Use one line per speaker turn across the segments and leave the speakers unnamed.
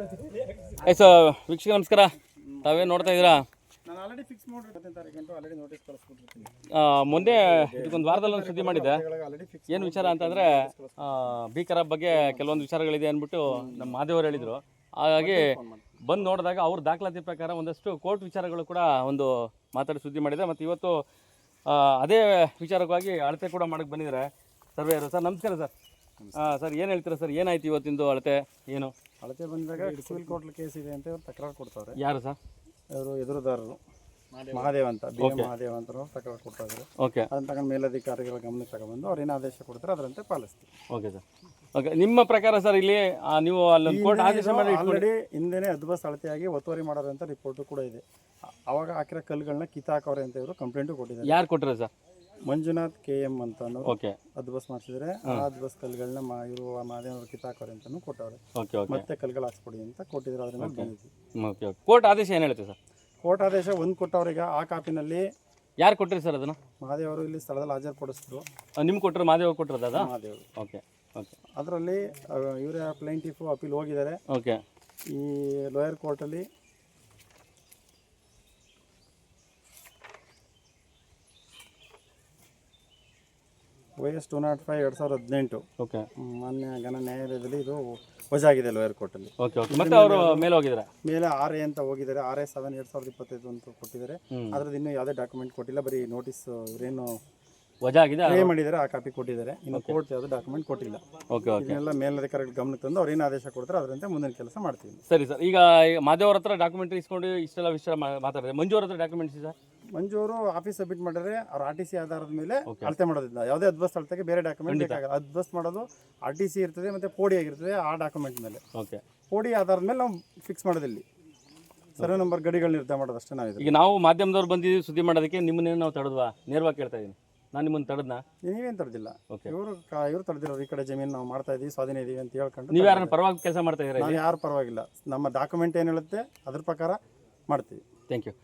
S ವೀಕ್ಷಕ ನಮಸ್ಕಾರ. ತಾವೇ ನೋಡ್ತಾ ಇದ್ದೀರಾ?
ನಾನು ಆಲ್ರೆಡಿ ಫಿಕ್ಸ್ ಮಾಡಿ ಹತ್ತನೇ ತಾರೀಕು ಆಲ್ರೆಡಿ ನೋಟಿಸ್ ಕಳಿಸ್ಬಿಟ್ಟಿರ್ತೀನಿ.
ಆ, ಮೊನ್ನೆ ಇದಕ್ಕೊಂದು ವಾರದಲ್ಲಿ ಒಂದು ಸುದ್ದಿ ಮಾಡಿದ್ದೆ ಏನು ವಿಚಾರ ಅಂತಂದರೆ ಭೀಕರ ಬಗ್ಗೆ ಕೆಲವೊಂದು ವಿಚಾರಗಳಿದೆ ಅಂದ್ಬಿಟ್ಟು ನಮ್ಮ ಮಾದೇವರು ಹೇಳಿದರು. ಹಾಗಾಗಿ ಬಂದು ನೋಡಿದಾಗ ಅವ್ರ ದಾಖಲಾತಿ ಪ್ರಕಾರ ಒಂದಷ್ಟು ಕೋರ್ಟ್ ವಿಚಾರಗಳು ಕೂಡ ಒಂದು ಮಾತಾಡಿ ಸುದ್ದಿ ಮಾಡಿದೆ. ಮತ್ತು ಇವತ್ತು ಅದೇ ವಿಚಾರಕ್ಕಾಗಿ ಅಳತೆ ಕೂಡ ಮಾಡಕ್ಕೆ ಬಂದಿದ್ದಾರೆ ಸರ್ವೇಯರು ಸರ್ ನಮಸ್ಕಾರ ಸರ್. ಸರ್ ಏನು ಹೇಳ್ತೀರಾ ಸರ್? ಏನಾಯ್ತು ಇವತ್ತಿಂದು ಅಳತೆ? ಏನು?
ಅಳತೆ ಬಂದಾಗ ಸಿವಿಲ್ ಕೋರ್ಟ್ ಕೇಸ್ ಇದೆ ಅಂತ ಇವ್ರು ತಕರಾರು ಕೊಡ್ತಾರೆ.
ಯಾರು ಸರ್?
ಇವರು ಎದುರುದಾರರು. ಮಹಾದೇವ್. ಅಂತ ಬಿ ಎಂ ಮಹಾದೇವ್ ಅಂತ ತಕರಾರು ಕೊಡ್ತಾ ಇದ್ರು
ಓಕೆ.
ಅದನ್ನ ತಗೊಂಡು ಮೇಲಧಿಕಾರಿಗಳ ಗಮನಕ್ಕೆ ತಗೊಂಡು ಅವ್ರು ಏನು ಆದೇಶ ಕೊಡ್ತಾರೆ ಅದರಂತೆ ಪಾಲಿಸ್ತೀವಿ.
Okay sir. ಓಕೆ ನಿಮ್ಮ ಪ್ರಕಾರ ಸರ್ ಇಲ್ಲಿ ಆ, ನೀವು ಅಲ್ಲೊಂದು ಕೋರ್ಟ್ ಆದೇಶ ಮಾಡಿ ಇಟ್ಕೊಂಡು
ಆಲ್ರೆಡಿ ಹಿಂದೆನೆ ಅದ್ಭುತ ಅಳತೆಯಾಗಿ ಒತ್ತುವರಿ ಮಾಡೋರು ಅಂತ ರಿಪೋರ್ಟ್ ಕೂಡ ಇದೆ. ಅ- ಅವಾಗ ಹಾಕಿರೋ ಕಲ್ಲುಗಳನ್ನ ಕಿತ್ತಾಕವ್ರೆ ಅಂತ ಇವರು ಕಂಪ್ಲೇಂಟು ಕೊಟ್ಟಿದ್ದಾರೆ.
ಯಾರು ಕೊಟ್ಟರೆ ಸರ್?
ಮಂಜುನಾಥ್ ಕೆ ಎಂ ಅಂತ ಅನ್ನೋರು
ಓಕೆ
ಅದ್ಬಸ್ ಮಾಡಿಸಿದ್ರೆ ಆ ಅದ್ಬಸ್ ಕಲ್ಗಳನ್ನ ಮಾ ಇರುವ ಮಹಾದೇವ್ರು ಕಿತ್ತಾಕೋರಿ ಅಂತಾನು ಕೊಟ್ಟವ್ರೆ.
Okay okay.
ಮತ್ತೆ ಕಲ್ಗಳು ಹಾಕ್ಸ್ಕೊಡಿ ಅಂತ ಕೊಟ್ಟಿದ್ರು ಅದ್ರ ಮೇಲೆ ಬಂದಿದ್ವಿ.
Okay okay. ಕೋರ್ಟ್ ಆದೇಶ ಏನು ಹೇಳುತ್ತೆ ಸರ್?
ಕೋರ್ಟ್ ಆದೇಶ ಒಂದು ಕೊಟ್ಟವ್ರಿಗೆ ಆ ಕಾಪಿನಲ್ಲಿ
ಯಾರು ಕೊಟ್ಟಿರಿ ಸರ್ ಅದನ್ನು?
ಮಹಾದೇವರು ಇಲ್ಲಿ ಸ್ಥಳದಲ್ಲಿ ಹಾಜರುಪಡಿಸಿದ್ರು
ನಿಮ್ಗೆ ಕೊಟ್ಟರು ಮಾದೇವ್ ಕೊಟ್ಟರು ಅದ?
ಮಹಾದೇವರು.
Okay okay.
ಅದರಲ್ಲಿ ಇವರೇ ಪ್ಲೈಂಟಿಫು ಅಪೀಲ್ ಹೋಗಿದ್ದಾರೆ.
ಓಕೆ.
ಈ ಲೋಯರ್ ಕೋರ್ಟಲ್ಲಿ Y S two nought five ಎರಡು ಸಾವಿರದ ಹದಿನೆಂಟು.
ಓಕೆ
ಮಾನ್ಯ ಘನ ನ್ಯಾಯಾಲಯದಲ್ಲಿ ಇದು ವಜಾಗಿದೆ ಲೋಯರ್ ಕೋರ್ಟಲ್ಲಿ
ಓಕೆ ಓಕೆ ಮತ್ತೆ ಅವರು ಮೇಲೆ ಹೋಗಿದ್ದಾರೆ
ಮೇಲೆ ಆರ್ ಎ ಅಂತ ಹೋಗಿದ್ದಾರೆ ಆರ್ ಎ ಸೆವೆನ್ ಎರಡು ಸಾವಿರದ ಇಪ್ಪತ್ತೈದು ಅಂತ ಕೊಟ್ಟಿದ್ದಾರೆ. ಅದ್ರದ್ದು ಇನ್ನೂ ಯಾವುದೇ ಡಾಕ್ಯುಮೆಂಟ್ ಕೊಟ್ಟಿಲ್ಲ. ಬರೀ ನೋಟಿಸ್ ಇವರೇನು
ವಜಾ ಆಗಿದೆ
ಪೇ ಮಾಡಿದ್ದಾರೆ ಆ ಕಾಪಿ ಕೊಟ್ಟಿದ್ದಾರೆ. ಇನ್ನು ಕೋರ್ಟ್ ಯಾವುದೇ ಡಾಕ್ಯುಮೆಂಟ್ ಕೊಟ್ಟಿಲ್ಲ.
ಓಕೆ ಓಕೆ
ಇದನ್ನೆಲ್ಲ ಮೇಲಧಿಕಾರಿಗಳ ಗಮನ ತಂದು ಅವ್ರು ಏನು ಆದೇಶ ಕೊಡ್ತಾರೆ ಅದರಂತೆ ಮುಂದಿನ ಕೆಲಸ ಮಾಡ್ತೀವಿ.
ಸರಿ ಸರ್. ಈಗ ಮಾದೇವ್ ಅವ್ರ ಹತ್ರ ಡಾಕ್ಯುಮೆಂಟ್ ಇಸ್ಕೊಂಡು ಇಷ್ಟೆಲ್ಲ ವಿಷಯ ಮಾತಾಡಿದ್ರೆ ಮಾತಾಡಿದೆ. ಮಂಜು ಅವ್ರ ಹತ್ರ ಡಾಕ್ಯುಮೆಂಟ್ಸ್ ಸರ್
ಮಂಜು ಅವರು ಆಫೀಸ್ ಸಬ್ಮಿಟ್ ಮಾಡಿದ್ರೆ ಅವ್ರ ಆರ್ ಟಿ ಸಿ ಆಧಾರದ ಮೇಲೆ ಅಳತೆ ಮಾಡೋದಿಲ್ಲ. ಯಾವುದೇ ಅದ್ಬಸ್ ಅಳತೆಗೆ ಬೇರೆ ಡಾಕ್ಯುಮೆಂಟ್ ಬೇಕಾಗಲ್ಲ. ಅದ್ಬಸ್ ಮಾಡೋದು ಆರ್ ಟಿ ಸಿ ಇರ್ತದೆ ಮತ್ತು ಪೋಡಿ ಆಗಿರ್ತದೆ ಆ ಡಾಕ್ಯುಮೆಂಟ್ ಮೇಲೆ.
ಓಕೆ
ಪೋಡಿ ಆಧಾರದ ಮೇಲೆ ನಾವು ಫಿಕ್ಸ್ ಮಾಡೋದಿಲ್ಲ ಸರ್ವೆ ನಂಬರ್ ಗಡಿಗಳು ನಿರ್ಧಾರ ಮಾಡೋದು ಅಷ್ಟೇ ನಾವು
ಈಗ ನಾವು ಮಾಧ್ಯಮದವ್ರು ಬಂದಿದ್ದೀವಿ ಸುದ್ದಿ ಮಾಡೋದಕ್ಕೆ ನಿಮ್ಮನ್ನೇನು ನಾವು ತಡೆದ್ವಾ? ನೇರವಾಗಿ ಕೇಳ್ತಾ ಇದ್ದೀನಿ ನಾನು ನಿಮ್ಮನ್ನು ತಡೆದ್ನಾ?
ನೀವೇನು ತಡೆದಿಲ್ಲ?
ಓಕೆ
ಇವರು ಇವರು ತಡೆದಿರೋರು ಈ ಕಡೆ ಜಮೀನು ನಾವು ಮಾಡ್ತಾ ಇದೀವಿ ಸ್ವಾಧೀನ ಇದೀವಿ ಅಂತ ಹೇಳ್ಕೊಂಡು
ನೀವು ಯಾರನ್ನ ಪರವಾಗಿ ಕೆಲಸ ಮಾಡ್ತಾ ಇದ್ದೀರಾ
ಯಾರು ಪರವಾಗಿಲ್ಲ. ನಮ್ಮ ಡಾಕ್ಯುಮೆಂಟ್ ಏನು ಹೇಳುತ್ತೆ ಅದ್ರ ಪ್ರಕಾರ ಮಾಡ್ತೀವಿ.
ಥ್ಯಾಂಕ್ ಯು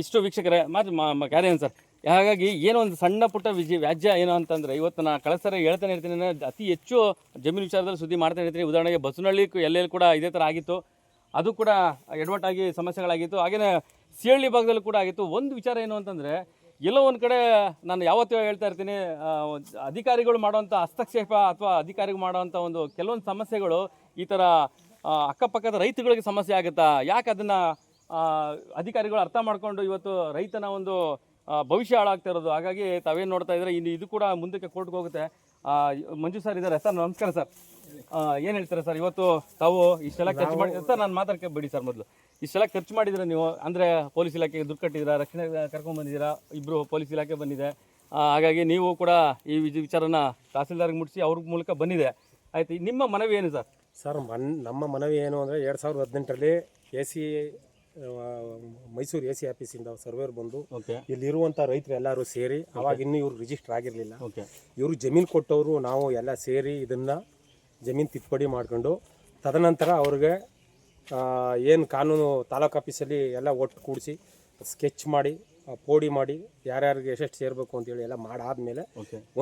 ಇಷ್ಟು ವೀಕ್ಷಕರೇ ಮಾತು ಕ್ಯಾರಿಯನ್ ಸರ್? ಹಾಗಾಗಿ ಏನೋ ಒಂದು ಸಣ್ಣ ಪುಟ್ಟ ವಿಜಯ ವ್ಯಾಜ್ಯ ಏನು ಅಂತಂದರೆ, ಇವತ್ತು ನಾನು ಕಳಸರ ಹೇಳ್ತಾನೆ ಇರ್ತೀನಿ, ಅಂದರೆ ಅತಿ ಹೆಚ್ಚು ಜಮೀನು ವಿಚಾರದಲ್ಲಿ ಸುದ್ದಿ ಮಾಡ್ತಾನೆ ಇರ್ತೀನಿ. ಉದಾಹರಣೆಗೆ ಬಸವನಹಳ್ಳಿ ಎಲ್ಲೆಲ್ಲಿ ಕೂಡ ಇದೇ ಥರ ಆಗಿತ್ತು. ಅದು ಕೂಡ ಎಡವಟ್ಟಾಗಿ ಸಮಸ್ಯೆಗಳಾಗಿತ್ತು. ಹಾಗೆಯೇ ಸಿಹಳ್ಳಿ ಭಾಗದಲ್ಲೂ ಕೂಡ ಆಗಿತ್ತು. ಒಂದು ವಿಚಾರ ಏನು ಅಂತಂದರೆ, ಎಲ್ಲೋ ಒಂದು ಕಡೆ ನಾನು ಯಾವತ್ತೂ ಹೇಳ್ತಾ ಇರ್ತೀನಿ ಅಧಿಕಾರಿಗಳು ಮಾಡುವಂಥ ಹಸ್ತಕ್ಷೇಪ ಅಥವಾ ಅಧಿಕಾರಿಗಳು ಮಾಡುವಂಥ ಒಂದು ಕೆಲವೊಂದು ಸಮಸ್ಯೆಗಳು ಈ ಥರ ಅಕ್ಕಪಕ್ಕದ ರೈತಗಳಿಗೆ ಸಮಸ್ಯೆ ಆಗುತ್ತಾ? ಯಾಕೆ ಅದನ್ನು ಅಧಿಕಾರಿಗಳು ಅರ್ಥ ಮಾಡ್ಕೊಂಡು ಇವತ್ತು ರೈತನ ಒಂದು ಭವಿಷ್ಯ ಹಾಳಾಗ್ತಾ ಇರೋದು. ಹಾಗಾಗಿ ತಾವೇನು ನೋಡ್ತಾ ಇದ್ರೆ ಇನ್ನು ಇದು ಕೂಡ ಮುಂದಕ್ಕೆ ಕೋರ್ಟ್ಗೆ ಹೋಗುತ್ತೆ. ಮಂಜು ಸರ್ ಇದ್ದಾರೆ. ಸರ್ ನಮಸ್ಕಾರ ಸರ್. ಏನು ಹೇಳ್ತಾರೆ ಸರ್? ಇವತ್ತು ತಾವು ಇಷ್ಟೆಲ್ಲ ಖರ್ಚು ಮಾಡಿ ಸರ್ ನಾನು ಮಾತಾಡ್ಕೆ ಬಿಡಿ ಸರ್ ಮೊದಲು. ಇಷ್ಟೆಲ್ಲ ಖರ್ಚು ಮಾಡಿದ್ರೆ ನೀವು ಅಂದರೆ ಪೊಲೀಸ್ ಇಲಾಖೆಗೆ ದುಡ್ಡು ಕಟ್ಟಿದ್ದೀರಾ ರಕ್ಷಣೆ ಕರ್ಕೊಂಡು ಬಂದಿದ್ದೀರಾ ಇಬ್ಬರು ಪೊಲೀಸ್ ಇಲಾಖೆ ಬಂದಿದೆ. ಹಾಗಾಗಿ ನೀವು ಕೂಡ ಈ ವಿಚಾರನ ತಹಸೀಲ್ದಾರ್ಗೆ ಮುಟ್ಟಿಸಿ ಅವ್ರ ಮೂಲಕ ಬಂದಿದೆ. ಆಯ್ತು ನಿಮ್ಮ ಮನವಿ ಏನು ಸರ್?
ಸರ್ ಮನ್ ನಮ್ಮ ಮನವಿ ಏನು ಅಂದರೆ ಎರಡು ಸಾವಿರದ ಹದಿನೆಂಟರಲ್ಲಿ A C Mysuru A C ಆಫೀಸಿಂದ ಸರ್ವೇರ್ ಬಂದು
ಓಕೆ
ಇಲ್ಲಿರುವಂಥ ರೈತರು ಎಲ್ಲರೂ ಸೇರಿ ಅವಾಗ ಇನ್ನೂ ಇವ್ರು ರಿಜಿಸ್ಟರ್ ಆಗಿರಲಿಲ್ಲ.
ಓಕೆ
ಇವರು ಜಮೀನು ಕೊಟ್ಟವರು ನಾವು ಎಲ್ಲ ಸೇರಿ ಇದನ್ನು ಜಮೀನು ತಿದ್ದುಪಡಿ ಮಾಡ್ಕೊಂಡು ತದನಂತರ ಅವ್ರಿಗೆ ಏನು ಕಾನೂನು ತಾಲೂಕು ಆಫೀಸಲ್ಲಿ ಎಲ್ಲ ಒಟ್ಟು ಕೂಡಿಸಿ ಸ್ಕೆಚ್ ಮಾಡಿ ಪೋಡಿ ಮಾಡಿ ಯಾರ್ಯಾರಿಗೆ ಎಷ್ಟೆಷ್ಟು ಸೇರಬೇಕು ಅಂತೇಳಿ ಎಲ್ಲ ಮಾಡಾದ್ಮೇಲೆ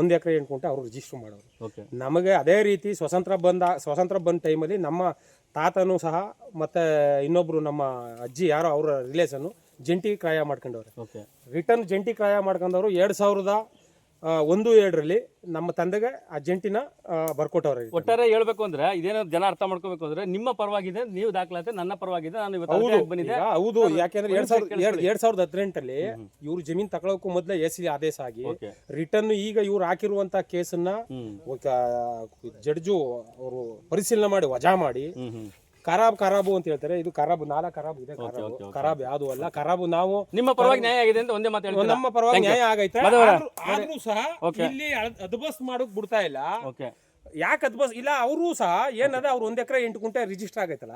ಒಂದು ಎಕರೆ ಎಂಟು ಕುಂಟೆ ಅವರು ರಿಜಿಸ್ಟರ್ ಮಾಡೋರು. ನಮಗೆ ಅದೇ ರೀತಿ ಸ್ವತಂತ್ರ ಬಂದ ಸ್ವತಂತ್ರ ಬಂದ ಟೈಮಲ್ಲಿ ನಮ್ಮ ತಾತನೂ ಸಹ ಮತ್ತು ಇನ್ನೊಬ್ಬರು ನಮ್ಮ ಅಜ್ಜಿ ಯಾರೋ ಅವರ ರಿಲೇಷನ್ನು ಜಂಟಿ ಕ್ರಾಯ ಮಾಡ್ಕೊಂಡವ್ರೆ. ರಿಟರ್ನ್ ಜಂಟಿ ಕ್ರಾಯ ಮಾಡ್ಕೊಂಡವರು ಎರಡು ಸಾವಿರದ ಒಂದು ಎರಡರಲ್ಲಿ ನಮ್ಮ ತಂದೆಗೆ ಆ ಜಂಟಿನ ಆ, ಬರ್ಕೊಟ್ಟವ್ರೆ
ಒಟ್ಟಾರೆ ಹೇಳ್ಬೇಕು ಅಂದ್ರೆ ಇದೇನೋ ಜನ ಅರ್ಥ ಮಾಡ್ಕೋಬೇಕು ಅಂದ್ರೆ ನಿಮ್ಮ ಪರವಾಗಿದೆ ನೀವು ದಾಖಲಾತಿ ನನ್ನ ಪರವಾಗಿದೆ ನಾನು ಇವತ್ತು ಬಂದಿದೆ
ಹೌದು. ಯಾಕೆಂದ್ರೆ ಎರಡ್ ಸಾವಿರದ ಎರಡ್ ಸಾವಿರದ ಹದಿನೆಂಟಲ್ಲಿ ಇವ್ರು ಜಮೀನ್ ತಗೊಳಕ್ಕೂ ಮೊದಲೇ ಎಸ್ ಸಿ ಆದೇಶ ಆಗಿ ರಿಟರ್ನ್ ಈಗ ಇವ್ರು ಹಾಕಿರುವಂತ ಕೇಸನ್ನ ಜಡ್ಜು ಅವರು ಪರಿಶೀಲನೆ ಮಾಡಿ ವಜಾ ಮಾಡಿ ಖರಾಬ್ ಖರಾಬು ಅಂತ ಹೇಳ್ತಾರೆ. ಇದು ಖರಾಬ್ ನಾಲ್ಕು ಖರಾಬ್ ಇದೆ ಖರಾಬ್
ಯಾವ್ದು okay.
ಖರಾಬ್ ಯಾವುದು ಅಲ್ಲ? ಖರಾಬು ನಾವು
ನಿಮ್ಮ ಪರವಾಗಿ ನ್ಯಾಯ ಆಗಿದೆ ಅಂತ ಒಂದೇ ಮಾತು
ನಮ್ಮ ಪರವಾಗಿ ನ್ಯಾಯ ಆಗೈತೆ. ಆದ್ರೂ- ಸಹ ಇಲ್ಲಿ ಅದ್ಬಸ್ ಮಾಡೋಕ್ ಬಿಡ್ತಾ ಇಲ್ಲ. ಯಾಕ ಅದ್ಬಸ್ ಇಲ್ಲ ಅವರು ಸಹ ಏನದ ಅವ್ರು ಒಂದ್ ಎಕರೆ ಎಂಟು ಗುಂಟೆ ರಿಜಿಸ್ಟರ್ ಆಗೈತಲ್ಲ.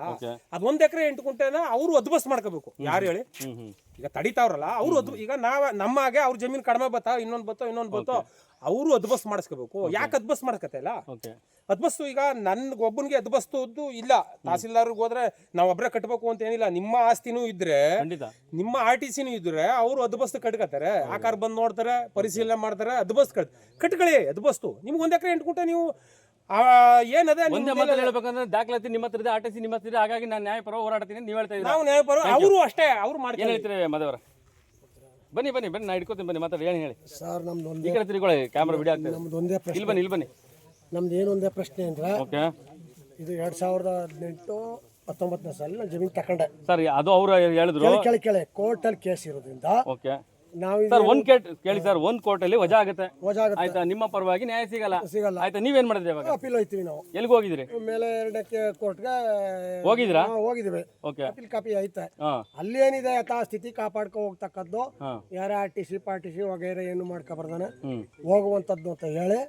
ಅದ್ ಒಂದ್ ಎಕರೆ ಎಂಟು ಕುಂಟೆನ ಅವರು ಅದ್ಬಸ್ ಮಾಡ್ಕೋಬೇಕು. ಯಾರು ಹೇಳಿ? ಈಗ ತಡಿತಾವ್ರಲ್ಲ ಅವ್ರು ಅದ್ ಈಗ ನಾವ ನಮ್ಮ ಹಾಗೆ ಅವ್ರ ಜಮೀನ್ ಕಡಿಮೆ ಬತ್ತ ಇನ್ನೊಂದ್ ಬತ್ತೋ ಇನ್ನೊಂದ್ ಬತ್ತೋ ಅವರು ಅದ್ಬಸ್ ಮಾಡಿಸ್ಕೋಬೇಕು. ಯಾಕೆ ಅದ್ಬಸ್ ಇಲ್ಲ
ಓಕೆ
ಅದ್ಬಸ್ತು ಈಗ ನನ್ಗೆ ಒಬ್ಬನಿಗೆ ಅದ್ಬಸ್ತುದ್ದು ಇಲ್ಲ. ತಹಸೀಲ್ದಾರ್ಗೆ ಹೋದ್ರೆ ನಾವು ಒಬ್ರೆ ಕಟ್ಟಬೇಕು ಅಂತ ಏನಿಲ್ಲ. ನಿಮ್ಮ ಆಸ್ತಿನೂ ಇದ್ರೆ ನಿಮ್ಮ ಆರ್ ಟಿ ಸಿನೂ ಇದ್ರೆ ಅವರು ಅದ್ಬಸ್ತು ಕಟ್ಕತ್ತಾರೆ. ಆಕಾರ ಬಂದು ನೋಡ್ತಾರೆ ಪರಿಶೀಲನೆ ಮಾಡ್ತಾರೆ ಅದ್ಬಸ್ ಕಟ್ ಕಟ್ಕಳಿ ಅದ್ಬಸ್ತು ನಿಮ್ಗೆ ಒಂದ್ ಎಕರೆ ಎಂಟು ಕೂಟ ನೀವು ಏನದೇ
ಒಂದೇ ಹೇಳ್ಬೇಕಂದ್ರೆ ದಾಖಲಾತಿ ನಿಮ್ಮ ಹತ್ರ ಇದೆ ಆರ್ ಟಿ ಸಿ ನಿಮ್ಮ ಹತ್ರ ಇದೆ. ಹಾಗಾಗಿ ನಾನು ನ್ಯಾಯಪರ ಹೋರಾಡ್ತೀನಿ ನೀವು ಹೇಳ್ತಾ ಇದ್ದೀರಾ?
ನಾವು ನ್ಯಾಯಪರ ಅವರು ಅಷ್ಟೇ ಅವ್ರು ಮಾಡ್ತಾರೆ
ಹೇಳ್ತೀರಿ ಮದವರ? ಬನ್ನಿ ಬನ್ನಿ ಬನ್ನಿ ನಾ ಇಟ್ಕೋತೀನಿ ಬನ್ನಿ ಮಾತಾಡಿ ಏನು ಹೇಳಿ?
ಸರ್ ನಮ್ದು
ಈ
ಒಂದೇ
ಕಡೆ ತಿರ್ಕೊಳ್ಳಿ ಕ್ಯಾಮ್ರಾ ವಿಡಿಯೋ ಆಗ್ತದೆ
ನಮ್ದು ಒಂದೇ ಪ್ರಶ್ನೆ.
ಇಲ್ಲಿ ಬನ್ನಿ ಇಲ್ಲಿ ಬನ್ನಿ.
ನಮ್ದು ಏನೊಂದೇ ಪ್ರಶ್ನೆ ಅಂದ್ರೆ
ಓಕೆ.
ಇದು ಎರಡು ಸಾವಿರದ ಹದಿನೆಂಟು ಹತ್ತೊಂಬತ್ತನೇ ಸಾಲ ನಾನು ಜಮೀನು ತಕೊಂಡೆ.
ಸರ್ ಅದು ಅವರು ಹೇಳಿದ್ರು.
ಕೇಳಿ ಕೇಳಿ ಕೇಳಿ. ಕೋರ್ಟಲ್ಲಿ ಕೇಸ್ ಇರೋದ್ರಿಂದ
ಓಕೆ.
ನಾವು
ಸರ್ ಒಂದ್ ಕೇಟ್ ಕೇಳಿ ಸರ್ ಒಂದ್ ಕೋರ್ಟಲ್ಲಿ ವಜಾ ಆಗುತ್ತೆ.
ವಜಾಗುತ್ತೆ
ಆಯ್ತಾ? ನಿಮ್ಮ ಪರವಾಗಿ ನ್ಯಾಯ ಸಿಗಲ್ಲ.
ಸಿಗಲ್ಲ.
ಆಯ್ತಾ? ನೀವೇನ್ ಮಾಡಿದ್ರಿ ಇವಾಗ?
ಅಪೀಲ್ ಹೋಯ್ತೀವಿ ನಾವು.
ಎಲ್ಲಿಗೆ ಹೋಗಿದ್ರಿ?
ಮೇಲೆ ಎರಡಕ್ಕೆ ಕೋರ್ಟ್ಗೆ
ಹೋಗಿದ್ರಾ?
ಹೋಗಿದ್ದೀವಿ.
ಓಕೆ
ಅಪೀಲ್ ಕಾಪಿ ಐತೆ ಅಲ್ಲಿ ಏನಿದೆ ಯಥಾ ಸ್ಥಿತಿ ಕಾಪಾಡ್ಕೊ ಹೋಗ್ತಕ್ಕದ್ದು ಯಾರೇ R T C party C ವಗೈರೆ ಏನು ಮಾಡ್ಕೊಬಾರ್ದಾನೆ.
ಬರ್ದಾನೆ
ಹೋಗುವಂತದ್ದು ಅಂತ ಹೇಳಿ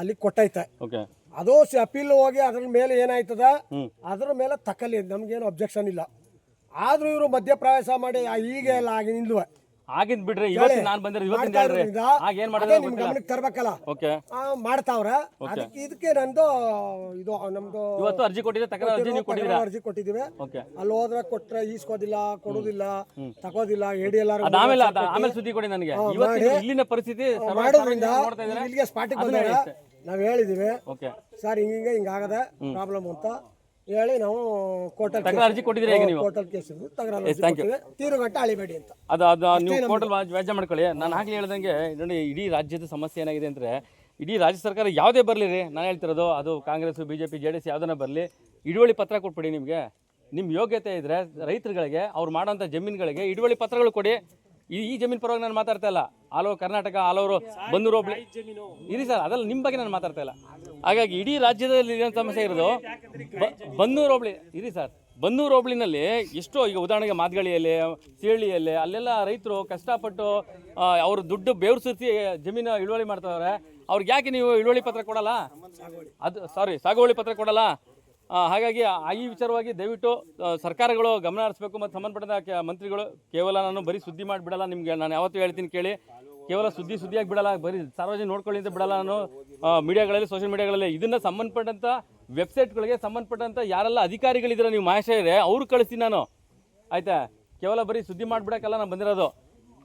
ಅಲ್ಲಿ ಕೊಟ್ಟೈತೆ.
ಓಕೆ
ಅದು ಅಪೀಲ್ ಹೋಗಿ ಅದ್ರ ಮೇಲೆ ಏನಾಯ್ತದ. ಅದ್ರ ಮೇಲೆ ತಕಲಿ ನಮ್ಗೇನು ಅಬ್ಜೆಕ್ಷನ್ ಇಲ್ಲ. ಆದ್ರೂ ಇವರು ಮಧ್ಯಪ್ರವೇಶ ಮಾಡಿ ಈಗ ಎಲ್ಲ ಆಗಿ ನಿಲ್ವ
ಆಗಿದ್ ಬಿಡ್ರಿ ಇವತ್ತು ನಾನು ಬಂದ್ರೆ ಇವತ್ತು ಹೇಳ್ರಿ. ಆಗ ಏನ್ ಮಾಡಿದ್ರೆ
ನಿಮ್ ಗಮನಕ್ಕೆ ತರ್ಬೇಕಲ್ಲ.
ಓಕೆ.
ಮಾಡ್ತಾವ್ರ. ಅದಕ್ಕೆ ಇದಕ್ಕೆ ನಂದು ಇದು ನಮ್ದು
ಇವತ್ತು ಅರ್ಜಿ ಕೊಟ್ಟಿದ್ರೆ? ತಕರಾರು ಅರ್ಜಿ ನೀವು ಕೊಟ್ಟಿದ್ದೀರಾ
ಅರ್ಜಿ ಕೊಟ್ಟಿದ್ದೀವಿ.
ಓಕೆ.
ಅಲ್ಲಿ ಹೋದ್ರೆ ಕೊಟ್ರೆ ಈಸ್ಕೋದಿಲ್ಲ ಕೊಡೋದಿಲ್ಲ ತಗೋದಿಲ್ಲ ಎಡಿ ಎಲ್ಲಾರು
ಆಮೇಲೆ ಆಮೇಲೆ ಸುದ್ದಿ ಕೊಡಿ ನನಗೆ. ಇವತ್ತಿನ ಇಲ್ಲಿನ ಪರಿಸ್ಥಿತಿ
ಮಾಡೋದ್ರಿಂದ ಇಲ್ಲಿಗೆ ಸ್ಪಾಟಿಗೆ ಬಂದಾಗ ನಾವ್ ಹೇಳಿದೀವಿ.
ಓಕೆ.
ಸರ್ ಹಿಂಗ ಹಿಂಗಾಗದ ಪ್ರಾಬ್ಲಮ್ ಅಂತ ಹೇಳಿ ನಾವು ಕೋರ್ಟಲ್
ತಕರಾರು ಅರ್ಜಿ ಕೊಟ್ಟಿದ್ದೀರಾ ಈಗ ನೀವು?
ಕೋರ್ಟಲ್ ಕೇಸ್ ಇದ್ದು ತಗರಾರು
Yes, thank you.
ತೀರು ಅಳಿಬೇಡಿ ಅಂತ.
ಅದು ಅದು ನೀವು ಟೋಟಲ್ ವ್ಯಾಜ್ಯ ಮಾಡ್ಕೊಳ್ಳಿ. ನಾನು ಆಗ್ಲೇ ಹೇಳ್ದಂಗೆ ನೋಡಿ ಇಡೀ ರಾಜ್ಯದ ಸಮಸ್ಯೆ ಏನಾಗಿದೆ ಅಂದರೆ ಇಡೀ ರಾಜ್ಯ ಸರ್ಕಾರ ಯಾವುದೇ ಬರಲಿ ರೀ ನಾನು ಹೇಳ್ತಿರೋದು ಅದು Congress B J P J D S ಯಾವುದನ್ನ ಬರಲಿ ಹಿಡುವಳಿ ಪತ್ರ ಕೊಟ್ಬಿಡಿ ನಿಮಗೆ. ನಿಮ್ಮ ಯೋಗ್ಯತೆ ಇದ್ದರೆ ರೈತರುಗಳಿಗೆ ಅವ್ರು ಮಾಡೋಂಥ ಜಮೀನುಗಳಿಗೆ ಹಿಡುವಳಿ ಪತ್ರಗಳು ಕೊಡಿ. ಈ ಈ ಜಮೀನು ಪರವಾಗಿ ನಾನು ಮಾತಾಡ್ತಾ ಇಲ್ಲ. All over Karnataka all over ಬಂದೂರು ಹೋಬ್ಳಿ ಇರಿ ಸರ್ ಅದೆಲ್ಲ ನಿಮ್ಮ ಬಗ್ಗೆ ನಾನು ಮಾತಾಡ್ತಾ ಇಲ್ಲ. ಹಾಗಾಗಿ ಇಡೀ ರಾಜ್ಯದಲ್ಲಿ ಏನು ಸಮಸ್ಯೆ ಇರೋದು? ಬನ್ನೂರು ಹೋಬಳಿ ಇರಿ ಸರ್ ಬನ್ನೂರು ಹೋಬಳಿನಲ್ಲಿ ಎಷ್ಟೋ ಈಗ ಉದಾಹರಣೆಗೆ ಮಾದಗಳಿಯಲ್ಲಿ ಸಿಹಳ್ಳಿಯಲ್ಲಿ ಅಲ್ಲೆಲ್ಲ ರೈತರು ಕಷ್ಟಪಟ್ಟು ಅವರು ದುಡ್ಡು ಬೆವರು ಸುರಿಸಿ ಜಮೀನು ಇಳುವಳಿ ಮಾಡ್ತಾವ್ರೆ. ಅವ್ರಿಗೆ ಯಾಕೆ ನೀವು ಇಳುವಳಿ ಪತ್ರ ಕೊಡಲ್ಲ? ಅದು ಸಾರಿ ಸಾಗುವಳಿ ಪತ್ರ ಕೊಡಲ್ಲ? ಹಾಗಾಗಿ ಈ ವಿಚಾರವಾಗಿ ದಯವಿಟ್ಟು ಸರ್ಕಾರಗಳು ಗಮನ ಹರಿಸಬೇಕು ಮತ್ತು ಸಂಬಂಧಪಟ್ಟ ಮಂತ್ರಿಗಳು, ಕೇವಲ ನಾನು ಬರೀ ಸುದ್ದಿ ಮಾಡಿಬಿಡಲ್ಲ ನಿಮಗೆ ನಾನು ಯಾವತ್ತೂ ಹೇಳ್ತೀನಿ ಕೇಳಿ. ಕೇವಲ ಸುದ್ದಿ ಸುದ್ದಿಯಾಗಿ ಬಿಡಲ್ಲ, ಬರೀ ಸಾರ್ವಜನಿಕ ನೋಡ್ಕೊಳ್ಳಿ ಅಂತ ಬಿಡಲ್ಲ ನಾನು. ಮೀಡಿಯಾಗಳಲ್ಲಿ ಸೋಷಿಯಲ್ ಮೀಡಿಯಾಗಳಲ್ಲಿ. ಇದನ್ನು ಸಂಬಂಧಪಟ್ಟಂಥ ವೆಬ್ಸೈಟ್ಗಳಿಗೆ ಸಂಬಂಧಪಟ್ಟಂಥ ಯಾರೆಲ್ಲ ಅಧಿಕಾರಿಗಳಿದ್ದೀರ ನೀವು ಮಹೇಶರೇ ಅವರು ಕಳಿಸ್ತೀನಿ ನಾನು. ಆಯಿತಾ? ಕೇವಲ ಬರೀ ಸುದ್ದಿ ಮಾಡಿಬಿಡೋಕ್ಕೆಲ್ಲ ನಾನು ಬಂದಿರೋದು.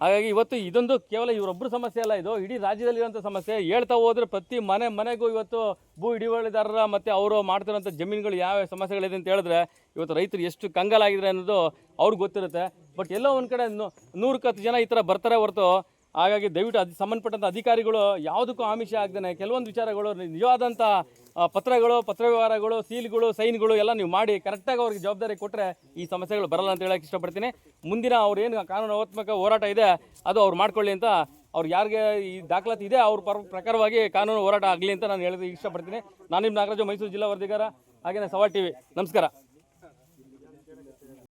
ಹಾಗಾಗಿ ಇವತ್ತು ಇದೊಂದು ಕೇವಲ ಇವರೊಬ್ಬರು ಸಮಸ್ಯೆ ಅಲ್ಲ, ಇದು ಇಡೀ ರಾಜ್ಯದಲ್ಲಿರುವಂಥ ಸಮಸ್ಯೆ. ಹೇಳ್ತಾ ಹೋದ್ರೆ ಪ್ರತಿ ಮನೆ ಮನೆಗೂ ಇವತ್ತು ಭೂ ಹಿಡಿವಳಿದಾರರ ಮತ್ತು ಅವರು ಮಾಡ್ತಿರೋಂಥ ಜಮೀನುಗಳು ಯಾವ ಸಮಸ್ಯೆಗಳಿದೆ ಅಂತ ಹೇಳಿದ್ರೆ ಇವತ್ತು ರೈತರು ಎಷ್ಟು ಕಂಗಾಲಾಗಿದ್ದಾರೆ ಅನ್ನೋದು ಅವ್ರಿಗೆ ಗೊತ್ತಿರುತ್ತೆ. ಬಟ್ ಎಲ್ಲೋ ಒಂದು ಕಡೆ ನೂರಕ್ಕೆ ಹತ್ತು ಜನ ಈ ಥರ ಬರ್ತಾರೆ ಹೊರತು ಹಾಗಾಗಿ ದಯವಿಟ್ಟು ಅದು ಸಂಬಂಧಪಟ್ಟಂಥ ಅಧಿಕಾರಿಗಳು ಯಾವುದಕ್ಕೂ ಆಮಿಷ ಆಗ್ದೇ ಕೆಲವೊಂದು ವಿಚಾರಗಳು ನಿಜವಾದಂಥ ಪತ್ರಗಳು ಪತ್ರ ವ್ಯವಹಾರಗಳು ಸೀಲ್ಗಳು, ಸೈನ್ಗಳು ಎಲ್ಲ ನೀವು ಮಾಡಿ ಕರೆಕ್ಟಾಗಿ ಅವ್ರಿಗೆ ಜವಾಬ್ದಾರಿ ಕೊಟ್ಟರೆ ಈ ಸಮಸ್ಯೆಗಳು ಬರಲ್ಲ ಅಂತ ಹೇಳಕ್ಕೆ ಇಷ್ಟಪಡ್ತೀನಿ. ಮುಂದಿನ ಅವ್ರು ಏನು ಕಾನೂನಾತ್ಮಕ ಹೋರಾಟ ಇದೆ, ಅದು ಅವ್ರು ಮಾಡ್ಕೊಳ್ಳಿ ಅಂತ ಅವ್ರು ಯಾರಿಗೆ ಈ ದಾಖಲಾತಿ ಇದೆ, ಅವ್ರ ಪರ ಪ್ರಕಾರವಾಗಿ ಕಾನೂನು ಹೋರಾಟ ಆಗಲಿ ಅಂತ ನಾನು ಹೇಳೋದಕ್ಕೆ ಇಷ್ಟಪಡ್ತೀನಿ. ನಾನು ನಿಮ್ಮ ನಾಗರಾಜು, ಮೈಸೂರು ಜಿಲ್ಲಾ ವರದಿಗಾರ ಹಾಗೆಯೇ ಸವಾಲ್ ಟಿವಿ. ನಮಸ್ಕಾರ.